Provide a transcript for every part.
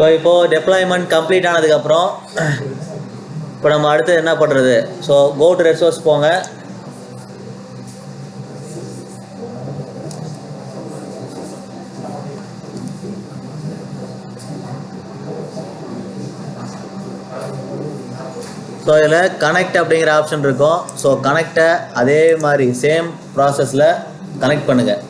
So இப்போது deployment complete ஆனதுக்கப்புறம் இப்போ நம்ம அடுத்து என்ன பண்ணுறது ஸோ கோ டு ரெசோர்ஸ் போங்க. ஸோ இதில் கனெக்ட் அப்படிங்கிற ஆப்ஷன் இருக்கும். ஸோ கனெக்டை அதே மாதிரி சேம் ப்ராசஸில் கனெக்ட் பண்ணுங்கள்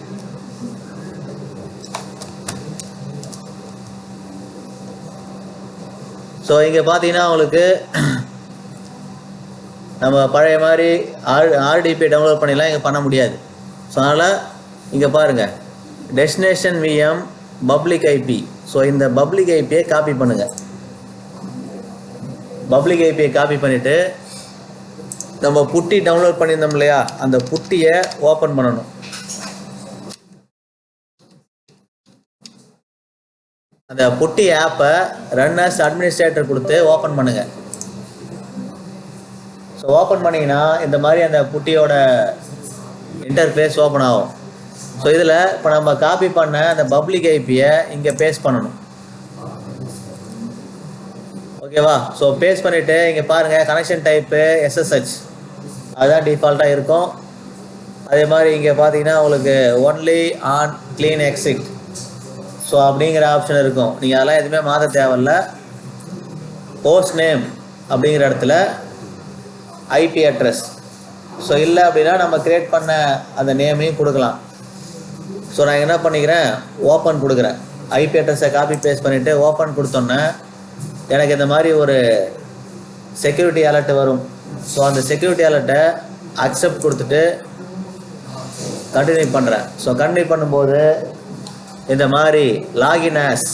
ஸோ இங்கே பார்த்தீங்கன்னா உங்களுக்கு நம்ம பழைய மாதிரி ஆர் ஆர்டிபி டவுன்லோட் பண்ணிலாம் இங்கே பண்ண முடியாது. ஸோ அதனால் இங்கே பாருங்கள் destination VM public IP so இந்த பப்ளிக் ஐபியை காப்பி பண்ணுங்கள் பப்ளிக் ஐபியை காப்பி பண்ணிவிட்டு நம்ம புட்டி டவுன்லோட் பண்ணியிருந்தோம் இல்லையா? அந்த புட்டியை ஓப்பன் பண்ணணும். அந்த புட்டி ஆப்பை ரன்னர்ஸ் அட்மினிஸ்ட்ரேட்டர் கொடுத்து ஓப்பன் பண்ணுங்கள் ஸோ ஓப்பன் பண்ணிங்கன்னா இந்த மாதிரி அந்த புட்டியோட இன்டர்ஃபேஸ் ஓப்பன் ஆகும். ஸோ இதில் இப்போ நம்ம காப்பி பண்ண அந்த பப்ளிக் ஐபியை இங்கே பேஸ்ட் பண்ணணும். ஓகேவா ஸோ பேஸ்ட் பண்ணிவிட்டு இங்கே பாருங்கள் கனெக்ஷன் டைப்பு எஸ்எஸ்ஹெச் அதுதான் டிஃபால்ட்டாக இருக்கும். அதே மாதிரி இங்கே பார்த்தீங்கன்னா உங்களுக்கு only on clean exit so அப்படிங்கிற ஆப்ஷன் இருக்கும். நீங்கள் அதெல்லாம் எதுவுமே மாற்ற தேவையில்ல. போஸ்ட் நேம் அப்படிங்கிற இடத்துல ஐபி அட்ரஸ் ஸோ இல்லை அப்படின்னா நம்ம கிரியேட் பண்ண அந்த நேமையும் கொடுக்கலாம். ஸோ நான் என்ன பண்ணிக்கிறேன்? ஓப்பன் கொடுக்குறேன். ஐபி அட்ரஸை காப்பி பேஸ்ட் பண்ணிவிட்டு ஓப்பன் கொடுத்தோன்னே எனக்கு இந்த மாதிரி ஒரு செக்யூரிட்டி அலர்ட் வரும். ஸோ அந்த செக்யூரிட்டி அலர்ட்டை அக்செப்ட் கொடுத்துட்டு கண்டினியூ பண்ணுறேன் ஸோ கண்டினியூ பண்ணும்போது இந்த மாதிரி லாகின் ஆஸ்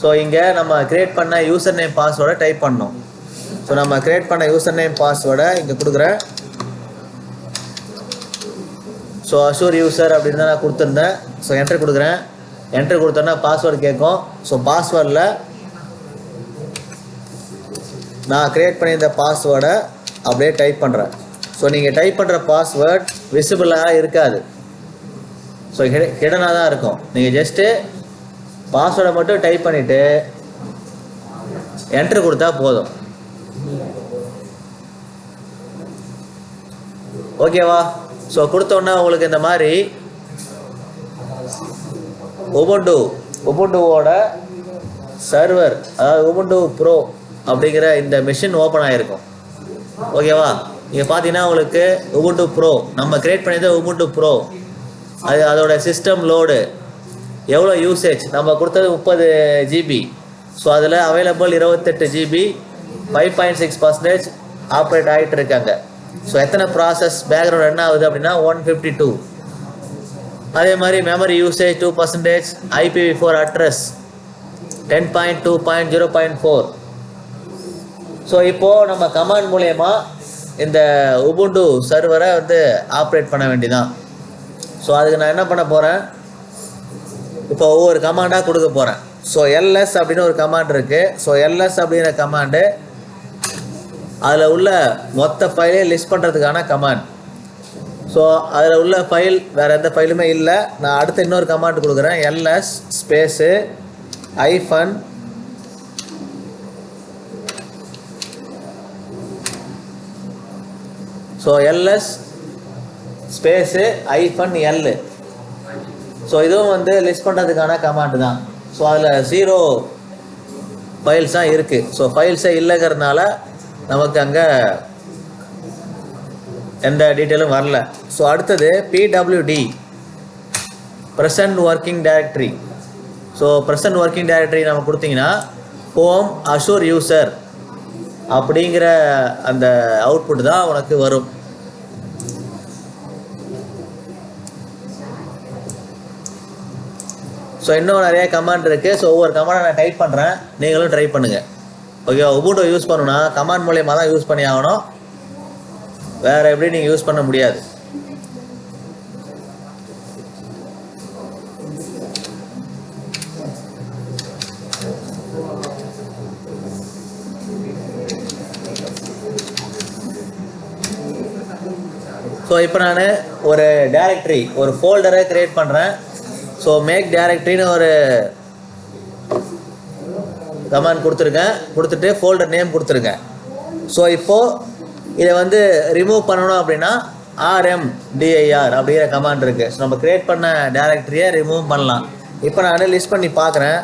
ஸோ இங்கே நம்ம கிரியேட் பண்ண யூசர் நேம் பாஸ்வேர்டை டைப் பண்ணோம் ஸோ நம்ம கிரியேட் பண்ண யூசர் நேம் பாஸ்வேர்டை இங்கே கொடுக்குறேன் ஸோ அஷூர் யூசர் அப்படின்னு தான் நான் கொடுத்துருந்தேன். ஸோ என்ட்ரு கொடுக்குறேன். என்ட்ரு கொடுத்தோன்னா பாஸ்வேர்டு கேட்கும். ஸோ பாஸ்வேர்டில் நான் கிரியேட் பண்ணியிருந்த பாஸ்வேர்டை அப்படியே டைப் பண்ணுறேன் ஸோ நீங்கள் டைப் பண்ணுற பாஸ்வேர்ட் விசிபிளாக இருக்காது. ஸோ ஹிடனாக தான் இருக்கும். நீங்கள் ஜஸ்ட்டு பாஸ்வேர்டை மட்டும் டைப் பண்ணிவிட்டு என்ட்ரு கொடுத்தா போதும். ஓகேவா ஸோ கொடுத்தோன்னே உங்களுக்கு இந்த மாதிரி உபுண்டு உபுண்டுவோட சர்வர் அதாவது உபுண்டு ப்ரோ அப்படிங்கிற இந்த மிஷின் ஓப்பன் ஆகிருக்கும் ஓகேவா நீங்கள் பார்த்தீங்கன்னா உங்களுக்கு உபுண்டு ப்ரோ நம்ம கிரியேட் பண்ணியது உபுண்டு ப்ரோ அது அதோட சிஸ்டம் லோடு எவ்வளோ யூசேஜ் நம்ம கொடுத்தது முப்பது ஜிபி ஸோ அதில் அவைலபிள் இருபத்தெட்டு GB five point six percentage operate ஆகிட்டு இருக்காங்க. ஸோ எத்தனை ப்ராசஸ் பேக்ரவுண்ட் என்ன ஆகுது அப்படின்னா ஒன் ஃபிஃப்டி டூ அதே மாதிரி memory usage two percentage IPv four address ten point two point zero point four so இப்போது நம்ம கமாண்ட் மூலயமா இந்த உபுண்டு சர்வரை வந்து ஆப்ரேட் பண்ண வேண்டிதான். ஸோ அதுக்கு நான் என்ன பண்ண போகிறேன் இப்போ ஒவ்வொரு கமாண்டாக கொடுக்க போகிறேன் ஸோ எல்எஸ் அப்படின்னு ஒரு கமாண்ட் இருக்குது ஸோ எல்எஸ் அப்படிங்கிற கமாண்டு அதில் உள்ள மொத்த ஃபைலே லிஸ்ட் பண்ணுறதுக்கான கமாண்ட் ஸோ அதில் உள்ள ஃபைல் வேறு எந்த ஃபைலுமே இல்லை. நான் அடுத்து இன்னொரு கமாண்ட் கொடுக்குறேன். LS space hyphen so LS space hyphen L. So இதுவும் வந்து லிஸ்ட் பண்ணுறதுக்கான கமாண்டு தான். ஸோ அதில் ஜீரோ ஃபைல்ஸ் தான் இருக்குது ஸோ ஃபைல்ஸே இல்லைங்கிறதுனால நமக்கு அங்கே எந்த டீட்டெயிலும் வரல. ஸோ அடுத்தது PWD present working directory so present working directory நம்ம கொடுத்தீங்கன்னா ஹோம் அஷூர் யூசர் அப்படிங்கிற அந்த அவுட்புட் தான் உனக்கு வரும். ஸோ இன்னும் நிறைய கமாண்ட் இருக்குது ஸோ ஒவ்வொரு கமாண்டை நான் டைப் பண்ணுறேன் நீங்களும் ட்ரை பண்ணுங்கள் ஓகே உபூட்டோ யூஸ் பண்ணணும்னா கமாண்ட் மூலயமா தான் யூஸ் பண்ணி ஆகணும். வேறு எப்படி நீங்கள் யூஸ் பண்ண முடியாது. ஸோ இப்போ நான் ஒரு டைரக்டரி ஒரு ஃபோல்டரை க்ரியேட் பண்ணுறேன் ஸோ மேக் டைரக்டரின்னு ஒரு கமாண்ட் கொடுத்துருங்க. கொடுத்துட்டு ஃபோல்டர் நேம் கொடுத்துருங்க. ஸோ இப்போது இதை வந்து ரிமூவ் பண்ணணும் அப்படின்னா ஆர்எம் டிஐஆர் அப்படிங்கிற கமாண்ட் இருக்குது ஸோ நம்ம க்ரியேட் பண்ண டேரக்டரியை ரிமூவ் பண்ணலாம். இப்போ நான் லிஸ்ட் பண்ணி பார்க்குறேன்.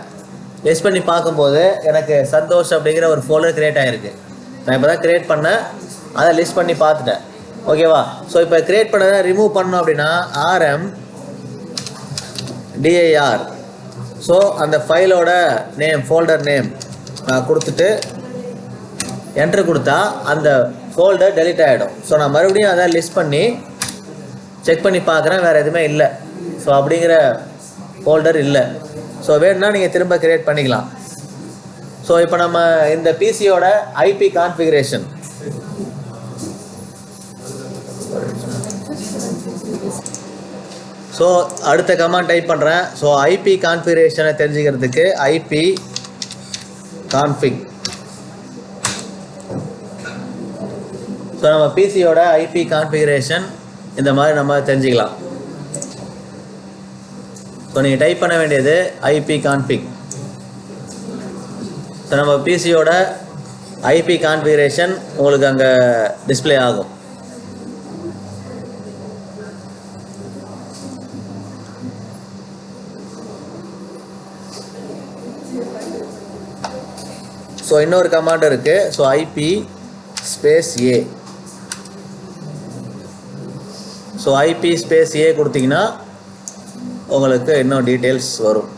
லிஸ்ட் பண்ணி பார்க்கும்போது எனக்கு சந்தோஷ் அப்படிங்கிற ஒரு ஃபோல்டர் க்ரியேட் ஆகிருக்கு நான் இப்போ தான் க்ரியேட் பண்ணேன். அதை லிஸ்ட் பண்ணி பார்த்துட்டேன். ஓகேவா ஸோ இப்போ க்ரியேட் பண்ணதை ரிமூவ் பண்ணணும் அப்படின்னா ஆர்எம் டிஐஆர் ஸோ அந்த ஃபைலோட நேம் ஃபோல்டர் நேம் நான் கொடுத்துட்டு என்ட்ரு கொடுத்தா அந்த ஃபோல்டர் டெலீட் ஆகிடும் ஸோ நான் மறுபடியும் அதை லிஸ்ட் பண்ணி செக் பண்ணி பார்க்குறேன். வேறு எதுவுமே இல்லை. ஸோ அப்படிங்கிற ஃபோல்டர் இல்லை. ஸோ வேணும்னா நீங்கள் திரும்ப க்ரியேட் பண்ணிக்கலாம். ஸோ இப்போ நம்ம இந்த பிசியோட ஐபி கான்ஃபிகரேஷன் ஸோ அடுத்த கமாண்ட் டைப் பண்ணுறேன் ஸோ ஐபி கான்ஃபிகரேஷனை தெரிஞ்சுக்கிறதுக்கு ஐபி கான்ஃபிக் ஸோ நம்ம பிசியோட ஐபி கான்ஃபிகரேஷன் இந்த மாதிரி நம்ம தெரிஞ்சுக்கலாம். ஸோ நீங்கள் டைப் பண்ண வேண்டியது ஐபி கான்ஃபிக் ஸோ நம்ம பிசியோட ஐபி கான்ஃபிகரேஷன் உங்களுக்கு அங்கே டிஸ்ப்ளே ஆகும். ஸோ இன்னொரு கமாண்ட் இருக்குது so IP space A so IP space A கொடுத்தீங்கன்னா உங்களுக்கு இன்னும் டீட்டெயில்ஸ் வரும்.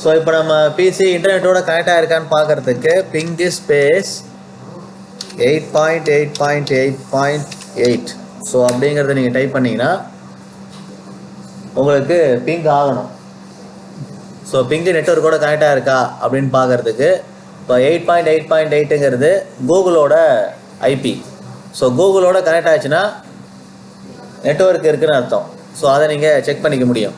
ஸோ இப்போ நம்ம பிசி இன்டர்நெட்டோட கனெக்ட் ஆகிருக்கான்னு பார்க்குறதுக்கு ping space eight point eight point eight point eight so அப்படிங்கிறத நீங்கள் டைப் பண்ணிங்கன்னா உங்களுக்கு பிங்க் ஆகணும். ஸோ பிங்க் நெட்ஒர்க்கோட கனெக்டாக இருக்கா அப்படின்னு பார்க்குறதுக்கு இப்போ எயிட் பாயிண்ட் எயிட் பாயிண்ட் எயிட்டுங்கிறது கூகுளோட ஐபி ஸோ கூகுளோட கனெக்ட் ஆச்சுன்னா நெட்ஒர்க் இருக்குன்னு அர்த்தம். ஸோ அதை நீங்கள் செக் பண்ணிக்க முடியும்.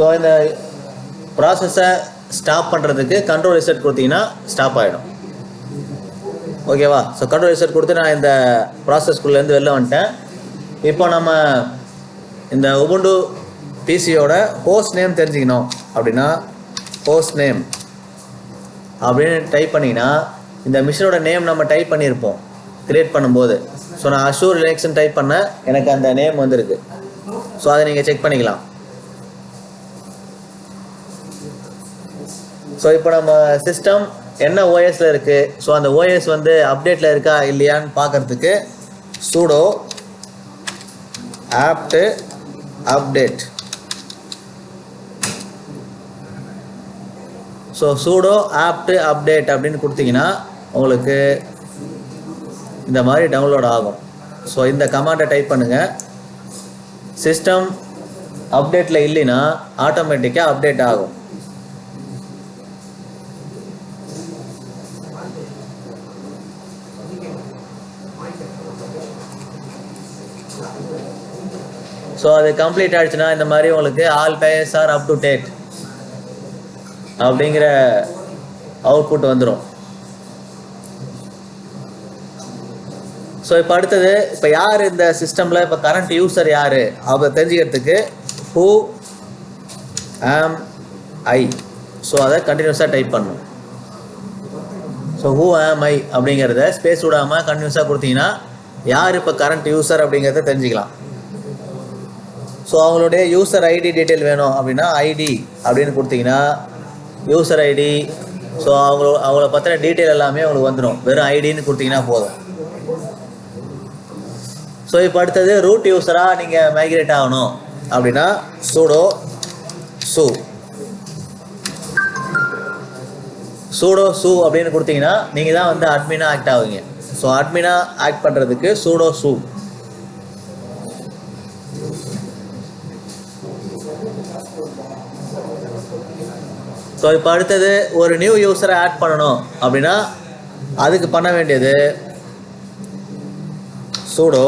ஸோ இந்த ப்ராசஸை ஸ்டாப் பண்ணுறதுக்கு கண்ட்ரோல் ரிசல்ட் கொடுத்தீங்கன்னா ஸ்டாப் ஆகிடும் ஓகேவா ஸோ கண்ட்ரோல் ரிசல்ட் கொடுத்து நான் இந்த ப்ராசஸ்குள்ளேருந்து வெளில வந்துட்டேன். இப்போ நம்ம இந்த உபுண்டு பிசியோட ஹோஸ்ட் நேம் தெரிஞ்சுக்கணும். அப்படின்னா ஹோஸ்ட் நேம் அப்படின்னு டைப் பண்ணிங்கன்னா இந்த மிஷினோட நேம் நம்ம டைப் பண்ணியிருப்போம். கிரியேட் பண்ணும்போது. ஸோ நான் அஷூர் ரிலேக்ஷன் டைப் பண்ணேன் எனக்கு அந்த நேம் வந்திருக்கு. ஸோ அதை நீங்கள் செக் பண்ணிக்கலாம். ஸோ இப்போ நம்ம சிஸ்டம் என்ன ஓஎஸில் இருக்குது ஸோ அந்த ஓஎஸ் வந்து அப்டேட்டில் இருக்கா இல்லையான்னு பார்க்கறதுக்கு sudo apt update so sudo apt update அப்படின்னு கொடுத்தீங்கன்னா உங்களுக்கு இந்த மாதிரி டவுன்லோட் ஆகும். ஸோ இந்த கமாண்டை டைப் பண்ணுங்கள் சிஸ்டம் அப்டேட்டில் இல்லைன்னா ஆட்டோமேட்டிக்காக அப்டேட் ஆகும். ஸோ அது கம்ப்ளீட் ஆயிடுச்சுன்னா இந்த மாதிரி உங்களுக்கு all base are up to date அப்படிங்கிற அவுட்புட் வந்துடும் ஸோ இப்போ அடுத்தது இப்போ யார் இந்த சிஸ்டமில் இப்போ கரண்ட் யூசர் யார்? அவங்க தெரிஞ்சுக்கிறதுக்கு ஹூ ஆம் ஐ ஸோ அதை கண்டினியூஸாக டைப் பண்ணும் ஸோ ஹூ ஆம் ஐ அப்படிங்கிறத ஸ்பேஸ் விடாமல் கண்டினியூஸாக கொடுத்தீங்கன்னா யார் இப்போ கரண்ட் யூசர் அப்படிங்கிறத தெரிஞ்சுக்கலாம். ஸோ அவங்களுடைய யூசர் ஐடி டீட்டெயில் வேணும் அப்படின்னா ஐடி அப்படின்னு கொடுத்தீங்கன்னா யூசர் ஐடி ஸோ அவங்கள அவங்கள பற்றின டீட்டெயில் எல்லாமே அவங்களுக்கு வந்துடும் வெறும் ஐடின்னு கொடுத்தீங்கன்னா போதும். ஸோ இப்போ அடுத்தது ரூட் யூஸராக நீங்கள் மைக்ரேட் ஆகணும். அப்படின்னா சூடோ சூ சூடோ சூ அப்படின்னு கொடுத்தீங்கன்னா நீங்கள் தான் வந்து அட்மினாக ஆக்ட் ஆகுங்க ஸோ அட்மினாக ஆக்ட் பண்ணுறதுக்கு சூடோ சூ ஸோ இப்போ அடுத்தது ஒரு நியூ யூஸரை ஆட் பண்ணணும் அப்படின்னா அதுக்கு பண்ண வேண்டியது sudo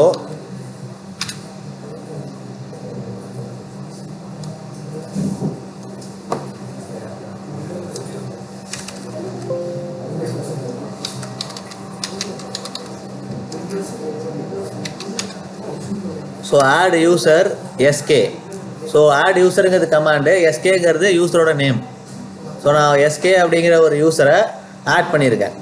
so add user SK so add யூசருங்கிறது command எஸ்கேங்கிறது யூசரோட நேம் ஸோ நான் எஸ்கே அப்படிங்கிற ஒரு யூஸரை ஆட் பண்ணியிருக்கேன்.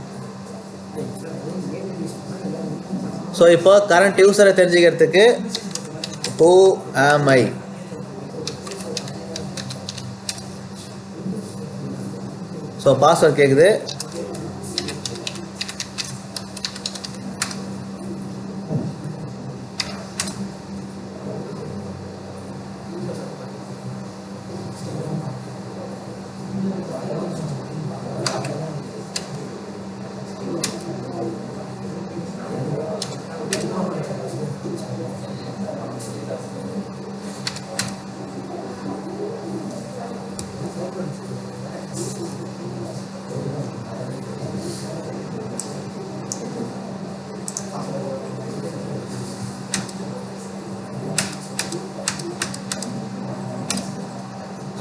ஸோ இப்போ கரண்ட் யூஸரை தெரிஞ்சுக்கிறதுக்கு who am I so password கேட்குது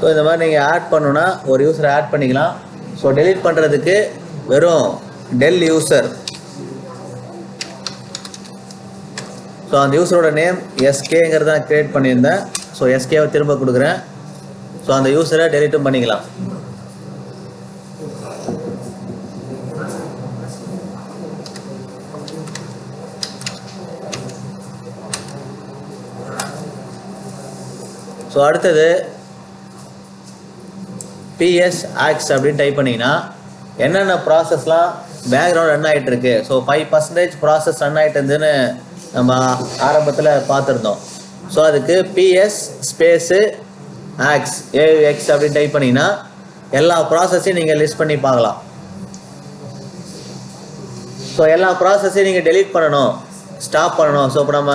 ஸோ இந்த மாதிரி நீங்கள் ஆட் பண்ணுன்னா ஒரு யூஸரை ஆட் பண்ணிக்கலாம். ஸோ டெலீட் பண்ணுறதுக்கு வெறும் டெல் யூசர் ஸோ அந்த யூஸரோட நேம் எஸ்கேங்கிறத நான் க்ரியேட் பண்ணியிருந்தேன். ஸோ எஸ்கேவை திரும்ப கொடுக்குறேன். ஸோ அந்த யூஸரை டெலீட்டும் பண்ணிக்கலாம். ஸோ அடுத்தது பிஎஸ் ஆக்ஸ் அப்படின்னு டைப் பண்ணிங்கன்னா என்னென்ன ப்ராசஸ்லாம் பேக்ரவுண்ட் ரன் ஆகிட்டு இருக்கு so five percentage process run ஆகிட்டு இருந்துன்னு நம்ம ஆரம்பத்தில் பார்த்துருந்தோம். ஸோ அதுக்கு பிஎஸ் ஸ்பேஸு ஆக்ஸ் ஏஎக்ஸ் அப்படின்னு டைப் பண்ணிங்கன்னா எல்லா ப்ராசஸையும் நீங்கள் லிஸ்ட் பண்ணி பார்க்கலாம். ஸோ எல்லா ப்ராசஸையும் நீங்கள் டெலீட் பண்ணணும். ஸ்டாப் பண்ணணும். ஸோ இப்போ நம்ம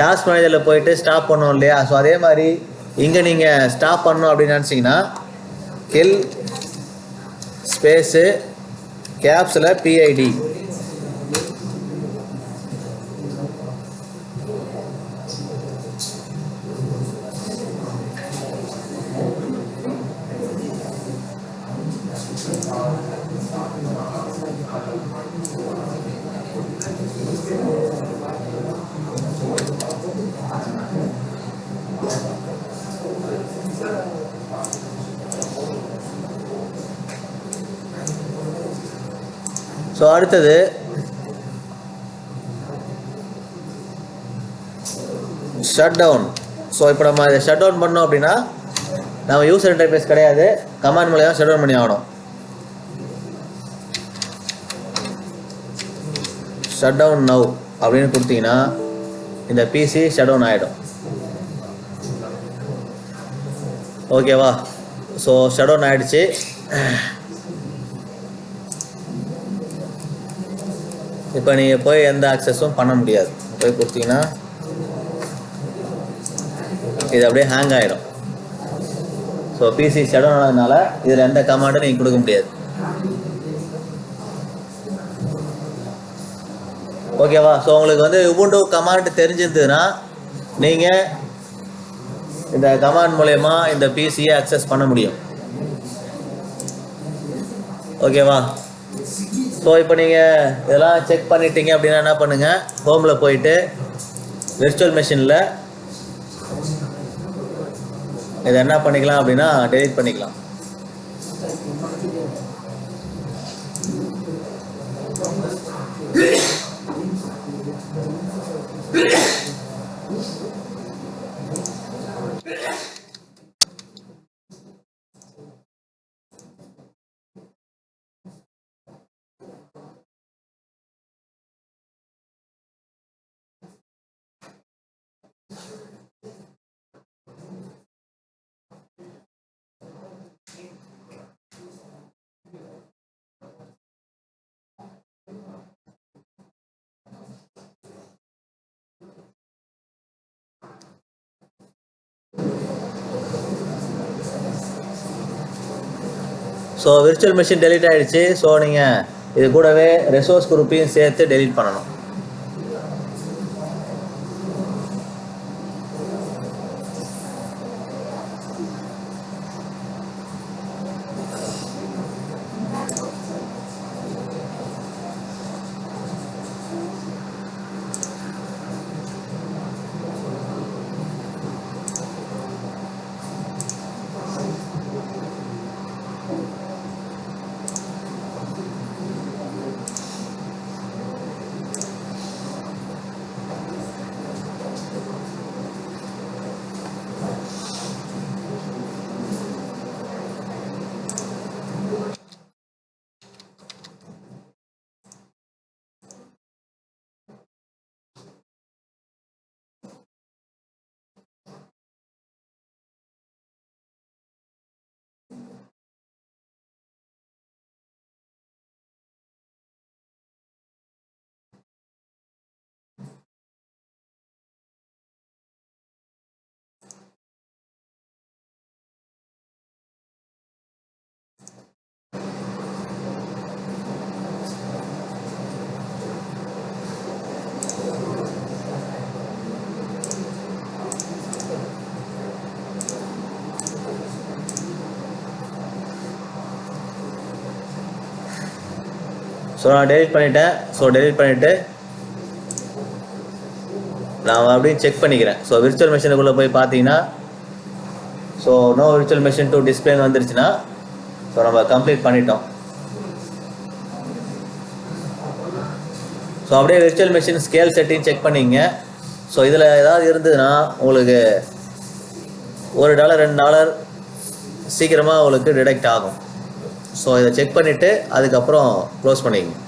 டாஸ்க் மேனேஜரில் போயிட்டு ஸ்டாப் பண்ணோம் இல்லையா? ஸோ அதே மாதிரி இங்கே நீங்கள் ஸ்டாப் பண்ணணும் அப்படின்னு நினச்சிங்கன்னா கில் ஸ்பேஸு கேப்ஸில் பிஐடி ஸோ அடுத்தது. ஷட் டவுன் ஸோ இப்போ நம்ம இதை ஷட் டவுன் பண்ணோம் அப்படின்னா நம்ம யூசர் இன்டர்ஃபேஸ் கிடையாது. கமாண்ட் மூலியமாக ஷட் டவுன் பண்ணி ஆகணும். ஷட் டவுன் நவ் அப்படின்னு கொடுத்தீங்கன்னா இந்த பிசி ஷட் டவுன் ஆகிடும் ஓகேவா ஸோ ஷட் டவுன் ஆகிடுச்சு இப்போ நீங்கள் போய் எந்த ஆக்சஸும் பண்ண முடியாது. போய் கொடுத்தீங்கன்னா இது அப்படியே ஹேங் ஆகிடும் ஸோ பிசி ஷெடோ ஆனதுனால இதில் எந்த கமாண்டும் நீங்கள் கொடுக்க முடியாது. ஓகேவா ஸோ உங்களுக்கு வந்து உபுண்டு கமாண்ட் தெரிஞ்சிருந்ததுன்னா நீங்கள் இந்த கமாண்ட் மூலயமா இந்த பிசியை அக்சஸ் பண்ண முடியும். ஓகேவா ஸோ இப்போ நீங்கள் இதெல்லாம் செக் பண்ணிட்டீங்க அப்படின்னா என்ன பண்ணுங்கள் ஹோமில் போயிட்டு விர்ச்சுவல் மிஷினில் இதை என்ன பண்ணிக்கலாம் அப்படின்னா டெலிட் பண்ணிக்கலாம் Yeah. So virtual machine delete ஆகிடுச்சு ஸோ நீங்கள் இது கூடவே ரெசோர்ஸ் குரூப்பையும் சேர்த்து டெலீட் பண்ணணும். ஸோ நான் டெலிட் பண்ணிட்டேன். ஸோ டெலிட் பண்ணிவிட்டு நான் அப்படியே செக் பண்ணிக்கிறேன். ஸோ விர்ச்சுவல் மிஷினுக்குள்ளே போய் பார்த்தீங்கன்னா so no virtual machine to டிஸ்பிளேன்னு வந்துருச்சுன்னா ஸோ நம்ம கம்ப்ளீட் பண்ணிட்டோம். ஸோ அப்படியே virtual machine scale setting check பண்ணிங்க. ஸோ இதில் ஏதாவது இருந்ததுன்னா உங்களுக்கு ஒரு டாலர் ரெண்டு டாலர் சீக்கிரமாக உங்களுக்கு டிடெக்ட் ஆகும். ஸோ இதை செக் பண்ணிவிட்டு அதுக்கப்புறம் க்ளோஸ் பண்ணிக்கங்க